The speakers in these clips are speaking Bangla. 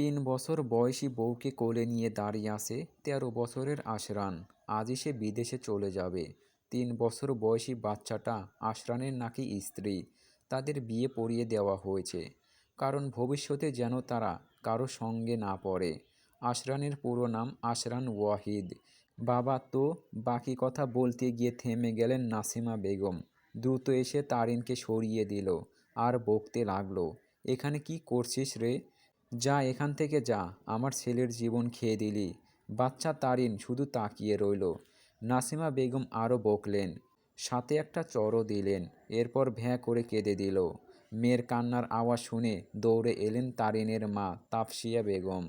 তিন বছর বয়সী বউকে কোলে নিয়ে দাঁড়িয়ে আছে তেরো বছরের আশরান। আজই সে বিদেশে চলে যাবে। তিন বছর বয়সী বাচ্চাটা আশরানের নাকি স্ত্রী। তাদের বিয়ে পড়িয়ে দেওয়া হয়েছে। কারণ ভবিষ্যতে যেন তারা কারও সঙ্গে না পড়ে। আশরানের পুরো নাম আশরান ওয়াহিদ। বাবা তো বাকি কথা বলতে গিয়ে থেমে গেলেন নাসিমা বেগম। দ্রুত এসে তারিনকে সরিয়ে দিল। আর বকতে লাগল, এখানে কি করছিস রে? যা এখান থেকে যা, আমার ছেলের জীবন খেয়ে দিলি। বাচ্চা তারিন শুধু তাকিয়ে রইল। নাসিমা বেগম আরও বকলেন। সাথে একটা চরও দিলেন। এরপর ভ্যাঁ করে কেঁদে দিল। মেয়ের কান্নার আওয়াজ শুনে দৌড়ে এলেন তারিনের মা তাফসিয়া বেগম।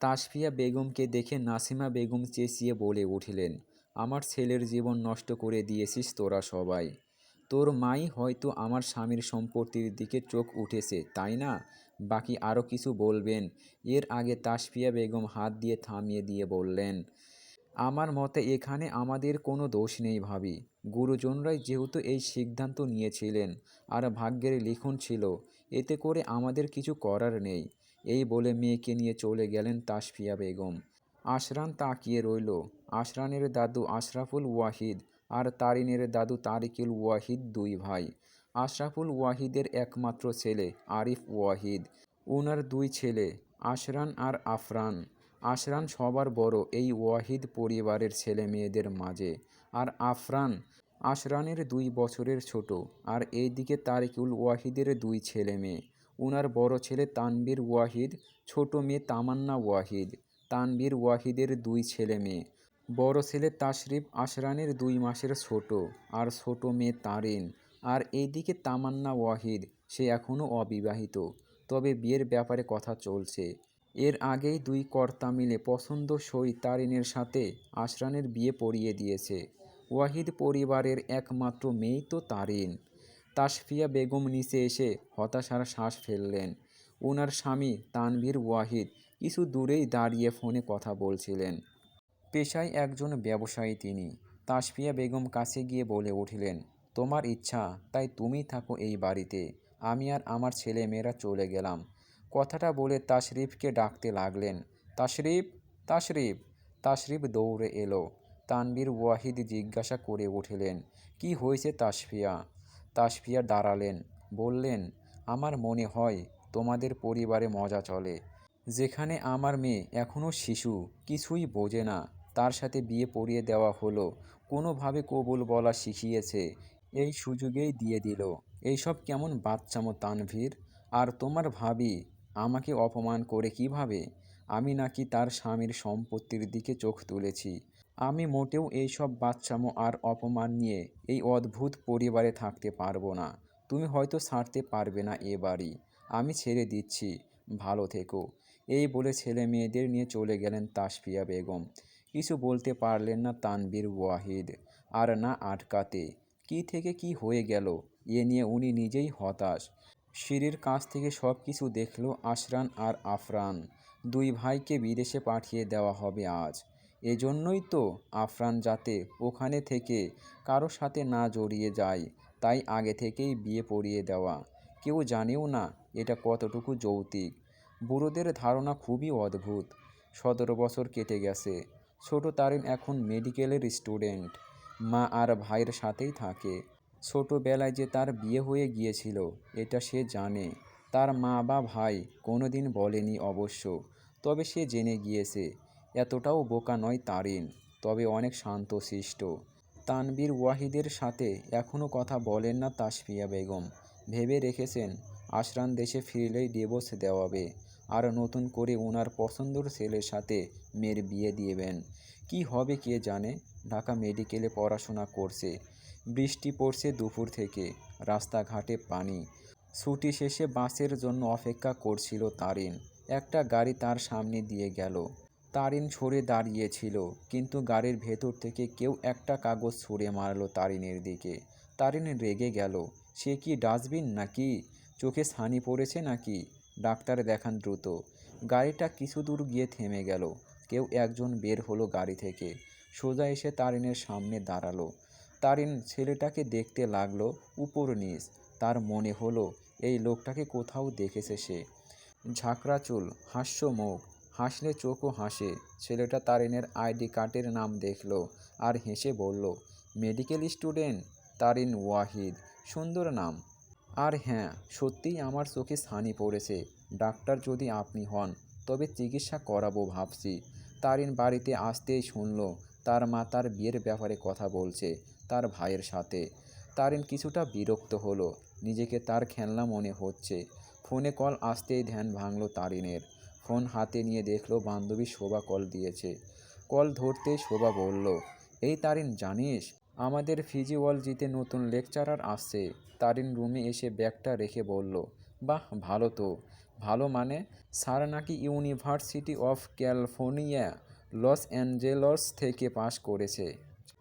তাসফিয়া বেগমকে দেখে নাসিমা বেগম চেঁচিয়ে বলে উঠিলেন, আমার ছেলের জীবন নষ্ট করে দিয়েছিস তোরা সবাই। তোর মাই হয়তো আমার স্বামীর সম্পত্তির দিকে চোখ উঠেছে, তাই না? বাকি আরও কিছু বলবেন। এর আগে তাসফিয়া বেগম হাত দিয়ে থামিয়ে দিয়ে বললেন, আমার মতে এখানে আমাদের কোনো দোষ নেই ভাবি। গুরুজনরাই যেহেতু এই সিদ্ধান্ত নিয়েছিলেন আর ভাগ্যের লিখন ছিল, এতে করে আমাদের কিছু করার নেই। এই বলে মেয়েকে নিয়ে চলে গেলেন তাসফিয়া বেগম। আশরান তাকিয়ে রইল। আশরানের দাদু আশরাফুল ওয়াহিদ আর তারিনের দাদু তারিকুল ওয়াহিদ দুই ভাই। আশরাফুল ওয়াহিদের একমাত্র ছেলে আরিফ ওয়াহিদ। ওনার দুই ছেলে, আশরান আর আফরান। আশরান সবার বড় এই ওয়াহিদ পরিবারের ছেলে মেয়েদের মাঝে। আর আফরান, আশরানের দুই বছরের ছোট। আর এইদিকে তারিকুল ওয়াহিদের দুই ছেলে মেয়ে উনার বড় ছেলে তানবীর ওয়াহিদ, ছোট মেয়ে তামান্না ওয়াহিদ। তানবীর ওয়াহিদের দুই ছেলে মেয়ে বড় ছেলে তাশরিফ, আশরানের দুই মাসের ছোট। আর ছোট মেয়ে তারিন। আর এইদিকে তামান্না ওয়াহিদ, সে এখনও অবিবাহিত। তবে বিয়ের ব্যাপারে কথা চলছে। এর আগেই দুই কর্তা মিলে পছন্দসই তারিনের সাথে আশরানের বিয়ে পড়িয়ে দিয়েছে। ওয়াহিদ পরিবারের একমাত্র মেয়েই তো তারিন। তাসফিয়া বেগম নিচে এসে হতাশার শ্বাস ফেললেন। ওনার স্বামী তানভীর ওয়াহিদ কিছু দূরেই দাঁড়িয়ে ফোনে কথা বলছিলেন। পেশায় একজন ব্যবসায়ী তিনি। তাসফিয়া বেগম কাছে গিয়ে বলে উঠলেন তোমার ইচ্ছা, তাই তুমি থাকো এই বাড়িতে। আমি আর আমার ছেলে মেয়েরা চলে গেলাম। কথাটা বলে তাশরিফকে ডাকতে লাগলেন। তাশরিফ তাশরিফ তাশরিফ দৌড়ে এলো। তানবীর ওয়াহিদ জিজ্ঞাসা করে উঠলেন, কি হয়েছে তাসফিয়া তাসফিয়া দাঁড়ালেন, বললেন, আমার মনে হয় তোমাদের পরিবারে মজা চলে। যেখানে আমার মেয়ে এখনও শিশু, কিছুই বোঝে না। তার সাথে বিয়ে পড়িয়ে দেওয়া হলো। কোনোভাবে কবুল বলা শিখিয়েছে। এই সুযোগেই দিয়ে দিল। এইসব কেমন বাচ্চামো তানভীর? আর তোমার ভাবি আমাকে অপমান করে কীভাবে? আমি নাকি তার স্বামীর সম্পত্তির দিকে চোখ তুলেছি। আমি মোটেও এইসব বাচ্চামো আর অপমান নিয়ে এই অদ্ভুত পরিবারে থাকতে পারব না। তুমি হয়তো ছাড়তে পারবে না এ বাড়ি। আমি ছেড়ে দিচ্ছি। ভালো থেকো। এই বলে ছেলে মেয়েদের নিয়ে চলে গেলেন তাসফিয়া বেগম। কিছু বলতে পারলেন না তানবীর ওয়াহিদ। আর না আটকাতে। কি থেকে কি হয়ে গেল, এ নিয়ে উনি নিজেই হতাশ। সিঁড়ির কাছ থেকে সব কিছু দেখল আশরান আর আফরান। দুই ভাইকে বিদেশে পাঠিয়ে দেওয়া হবে আজ। এজন্যই তো আফরান যাতে ওখানে থেকে কারও সাথে না জড়িয়ে যায়, তাই আগে থেকেই বিয়ে পড়িয়ে দেওয়া। কেউ জানেও না এটা কতটুকু যৌতিক বুড়োদের ধারণা খুবই অদ্ভুত। সতেরো বছর কেটে গেছে। ছোট তারিন এখন মেডিকেলের স্টুডেন্ট। মা আর ভাইয়ের সাথেই থাকে। ছোটোবেলায় যে তার বিয়ে হয়ে গিয়েছিল, এটা সে জানে। তার মা বা ভাই কোনোদিন বলেনি অবশ্য, তবে সে জেনে গিয়েছে, এতটাও বোকা নয় তারিন, তবে অনেক শান্তশিষ্ট তানবীর ওয়াহিদের সাথে এখনও কথা বলেন না তাসফিয়া বেগম। ভেবে রেখেছেন, আশরান দেশে ফিরলেই ডিভোর্স দেওয়াবে, আর নতুন করে ওনার পছন্দর ছেলের সাথে মেয়ের বিয়ে দিয়েবেন। কি হবে কে জানে? ঢাকা মেডিকেলে পড়াশোনা করছে, বৃষ্টি পড়ছে দুপুর থেকে, রাস্তাঘাটে পানি। ছুটি শেষে বাসের জন্য অপেক্ষা করছিল তারিন। একটা গাড়ি তার সামনে দিয়ে গেল। তারিন ছড়ে দাঁড়িয়েছিল, কিন্তু গাড়ির ভেতর থেকে কেউ একটা কাগজ ছুঁড়ে মারলো তারিনের দিকে। তারিন রেগে গেল, সে কি ডাস্টবিন নাকি? চোখে ছানি পড়েছে নাকি? ডাক্তার দেখান দ্রুত। গাড়িটা কিছু দূর গিয়ে থেমে গেল। কেউ একজন বের হলো গাড়ি থেকে। সোজা এসে তারিনের সামনে দাঁড়াল। তারিন ছেলেটাকে দেখতে লাগল উপর নিচ। তার মনে হলো, এই লোকটাকে কোথাও দেখেছে সে। ঝাঁকড়া চুল, হাস্য মুখ, হাসলে চোখও হাসে। ছেলেটা তারিনের আইডি কার্ডের নাম দেখল আর হেসে বলল, মেডিকেল স্টুডেন্ট? তারিন ওয়াহিদ, সুন্দর নাম। আর হ্যাঁ সত্যিই আমার চোখে ছানি পড়েছে। ডাক্তার যদি আপনি হন, তবে চিকিৎসা করাবো ভাবছি। তারিন বাড়িতে আসতেই শুনল, তার মা তার বিয়ের ব্যাপারে কথা বলছে, তার ভাইয়ের সাথে। তারিন কিছুটা বিরক্ত হলো, নিজেকে তার খেলনা মনে হচ্ছে। ফোনে কল আসতেই ধ্যান ভাঙল তারিনের। ফোন হাতে নিয়ে দেখল বান্ধবী শোভা কল দিয়েছে। কল ধরতেই শোভা বলল, এই তারিন, জানিস, আমাদের ফিজিওলজিতে নতুন লেকচারার আসছে। তারিন রুমে এসে ব্যাগটা রেখে বলল, বাহ, ভালো তো। ভালো মানে স্যার নাকি university of California, Los Angeles থেকে পাশ করেছে।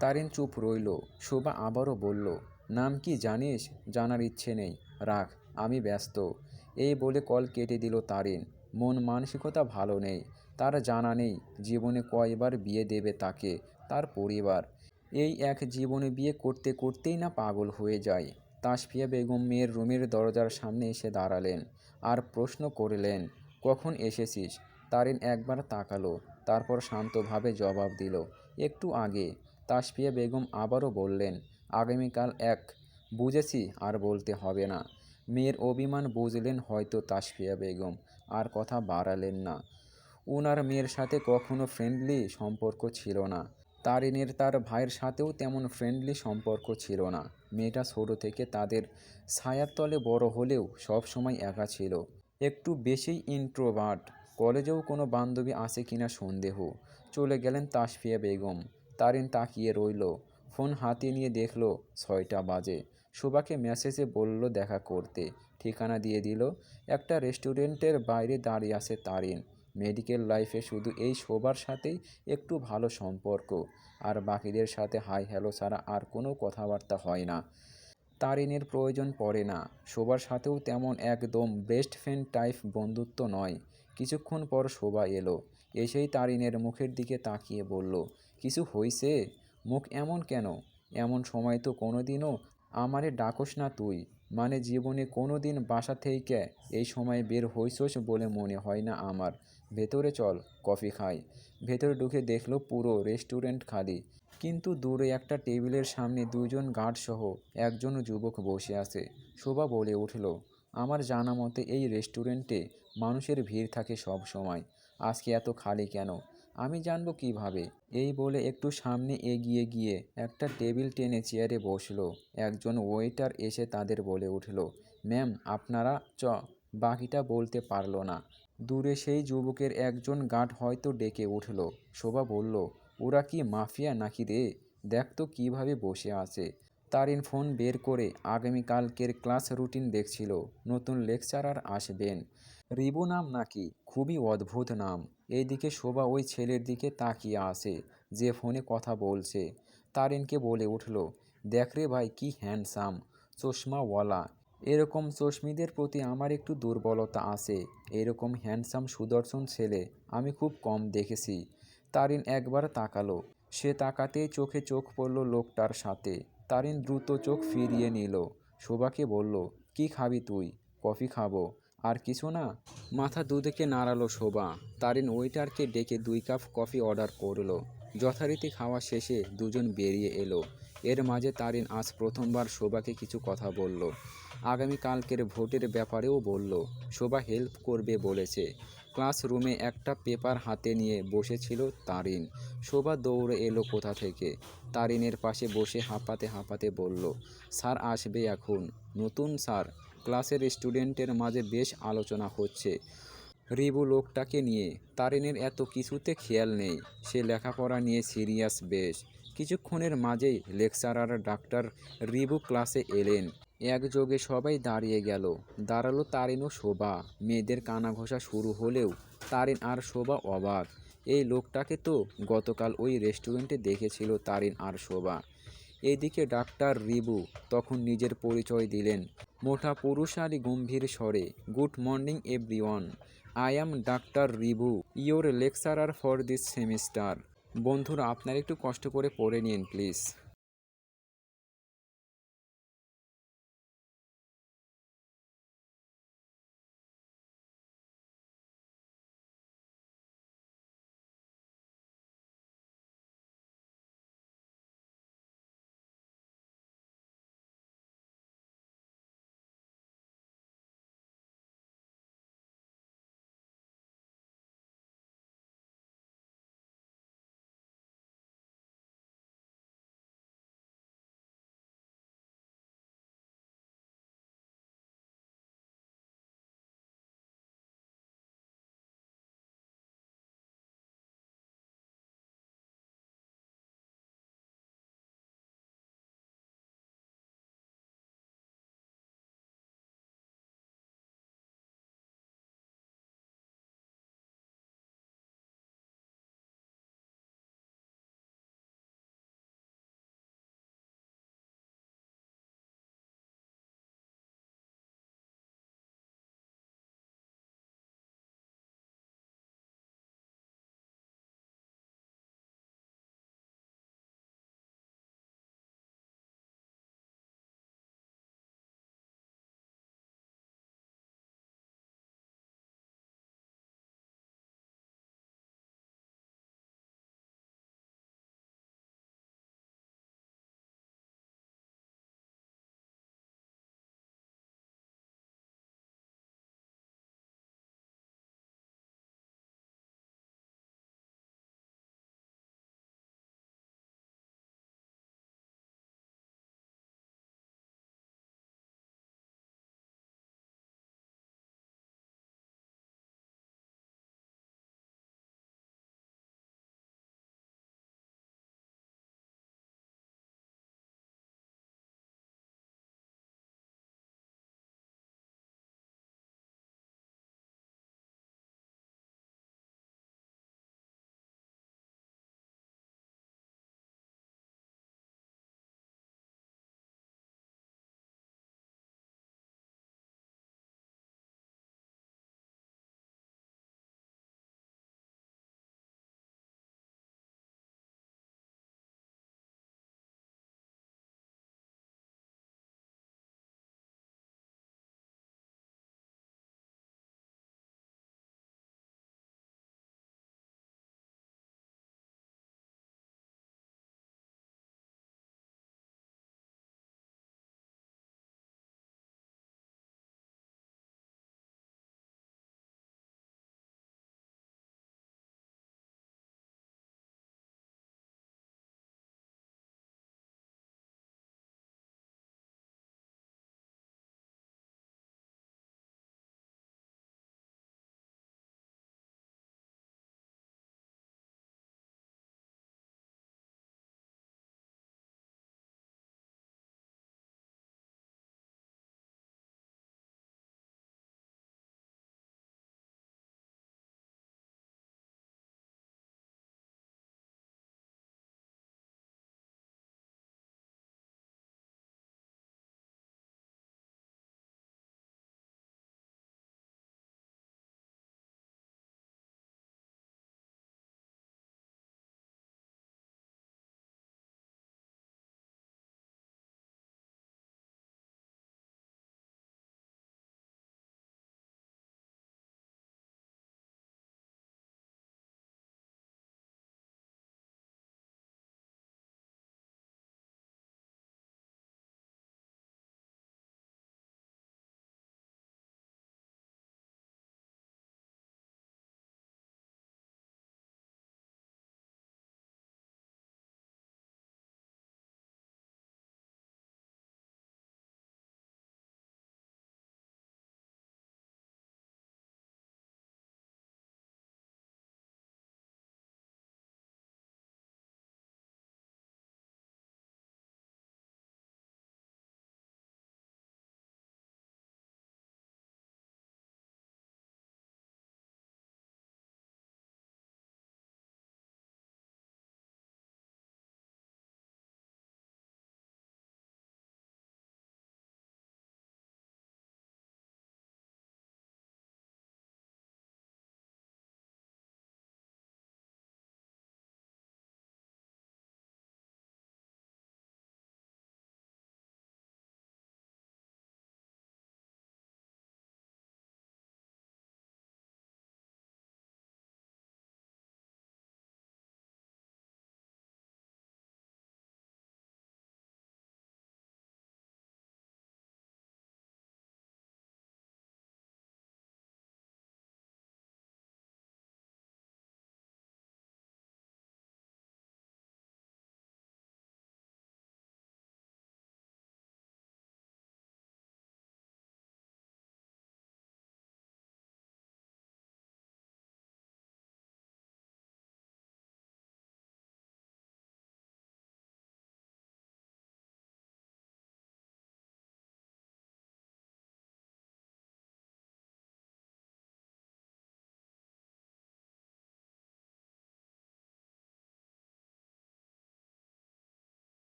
তারিন চুপ রইল। শোভা আবারও বলল, নাম কি জানিস? জানার ইচ্ছে নেই। রাখ, আমি ব্যস্ত। এই বলে কল কেটে দিল তারিন। মন মানসিকতা ভালো নেই। তার জানা নেই, জীবনে কয়বার বিয়ে দেবে তাকে, তার পরিবার। এই এক জীবনে বিয়ে করতে করতেই না পাগল হয়ে যায়। তাসফিয়া বেগম মেয়ের রুমের দরজার সামনে এসে দাঁড়ালেন। আর প্রশ্ন করলেন, কখন এসেছিস? তারিন একবার তাকালো, তারপর শান্তভাবে জবাব দিল, একটু আগে। তাসফিয়া বেগম আবারও বললেন, আগামীকাল এক। বুঝেছি, আর বলতে হবে না। মেয়ের অভিমান বুঝলেন হয়তো তাসফিয়া বেগম, আর কথা বাড়ালেন না। উনার মেয়ের সাথে কখনো ফ্রেন্ডলি সম্পর্ক ছিল না। তারিনের তার ভাইয়ের সাথেও তেমন ফ্রেন্ডলি সম্পর্ক ছিল না। মেয়েটা ছোট থেকে তাদের ছায়ার তলে বড় হলেও সব সময় একা ছিল। একটু বেশিই ইন্ট্রোভার্ট কলেজেও কোনো বান্ধবী আছে কিনা সন্দেহ। চলে গেলেন তাসফিয়া বেগম। তারিন তাকিয়ে রইল। ফোন হাতে নিয়ে দেখল ছয়টা বাজে। শোভাকে মেসেজে বলল দেখা করতে। ঠিকানা দিয়ে দিল। একটা রেস্টুরেন্টের বাইরে দাঁড়িয়ে আছে তারিন। মেডিকেল লাইফে শুধু এই শোবার সাথেই একটু ভালো সম্পর্ক, আর বাকিদের সাথে হাই হ্যালো ছাড়া আর কোনো কথাবার্তা হয় না। তারিনের প্রয়োজন পড়ে না। শোবার সাথেও তেমন একদম বেস্ট ফ্রেন্ড টাইপ বন্ধুত্ব নয়। কিছুক্ষণ পর শোভা এলো, এসেই তারিনের মুখের দিকে তাকিয়ে বলল, কিছু হইছে? মুখ এমন কেন? এমন সময় তো কোনো দিনও আমারে ডাকস না তুই। মানে জীবনে কোনো দিন বাসা থেকে এই সময় বের হইছস বলে মনে হয় না আমার। ভেতরে চল, কফি খাই। ভেতরে ঢুকে দেখল পুরো রেস্টুরেন্ট খালি। কিন্তু দূরে একটা টেবিলের সামনে দুজন গার্ডসহ একজন যুবক বসে আছে। শোভা বলে উঠল, আমার জানা মতে এই রেস্টুরেন্টে মানুষের ভিড় থাকে সব সময়। আজকে এত খালি কেন? আমি জানব কীভাবে? এই বলে একটু সামনে এগিয়ে গিয়ে একটা টেবিল টেনে চেয়ারে বসল। একজন ওয়েটার এসে তাদের বলে উঠল, ম্যাম, আপনারা চ, বাকিটা বলতে পারল না। দূরে সেই যুবকের একজন গার্ড হয়তো ডেকে উঠল। শোভা বলল, ওরা কি মাফিয়া নাকি রে? দেখ তো কীভাবে বসে আছে। তারিন ফোন বের করে আগামীকালকের ক্লাস রুটিন দেখছিল। নতুন লেকচারার আসবেন। রিবু নাম নাকি? খুবই অদ্ভুত নাম। এইদিকে শোভা ওই ছেলের দিকে তাকিয়ে আসে যে ফোনে কথা বলছে। তারিনকে বলে উঠল, দেখ রে ভাই কি হ্যান্ডসাম, চশমাওয়ালা এরকম চশমিদের প্রতি আমার একটু দুর্বলতা আছে। এরকম হ্যান্ডসাম সুদর্শন ছেলে আমি খুব কম দেখেছি। তারিন একবার তাকালো। সে তাকাতেই চোখে চোখ পড়ল লোকটার সাথে। তারিন দ্রুত চোখ ফিরিয়ে নিল। শোভাকে বলল, কি খাবি তুই? কফি খাব। আর কিছু না? মাথা দুদিকে নাড়ালো শোভা। তারিন ওয়েটারকে ডেকে দুই কাপ কফি অর্ডার করল। যথারীতি খাওয়া শেষে দুজন বেরিয়ে এলো। এর মাঝে তারিন আজ প্রথমবার শোভাকে কিছু কথা বলল। আগামীকালকের ভোটের ব্যাপারেও বলল, শোভা হেল্প করবে বলেছে। ক্লাসরুমে একটা পেপার হাতে নিয়ে বসেছিল তারিন। শোভা দৌড়ে এলো কোথা থেকে? তারিনের পাশে বসে হাঁপাতে হাঁপাতে বলল, স্যার আসবে এখন। নতুন স্যার। ক্লাসের স্টুডেন্টের মাঝে বেশ আলোচনা হচ্ছে। রিবু লোকটাকে নিয়ে। তারিনের এত কিছুতে খেয়াল নেই। সে লেখাপড়া নিয়ে সিরিয়াস বেশ। কিছুক্ষণের মাঝেই লেকচারার ডাক্তার রিবু ক্লাসে এলেন। একযোগে সবাই দাঁড়িয়ে গেল। দাঁড়াল তারিন ও শোভা। মেয়েদের কানা ঘষা শুরু হলেও তারিন আর শোভা অবাক। এই লোকটাকে তো গতকাল ওই রেস্টুরেন্টে দেখেছিল তারিন আর শোভা। এদিকে ডাক্তার রিবু তখন নিজের পরিচয় দিলেন। মোটা পুরুষ পুরুষালী গম্ভীর স্বরে, good morning, everyone. I am doctor Ribu your lecturer for this semester. বন্ধুরা আপনারা একটু কষ্ট করে পড়ে নিন প্লিজ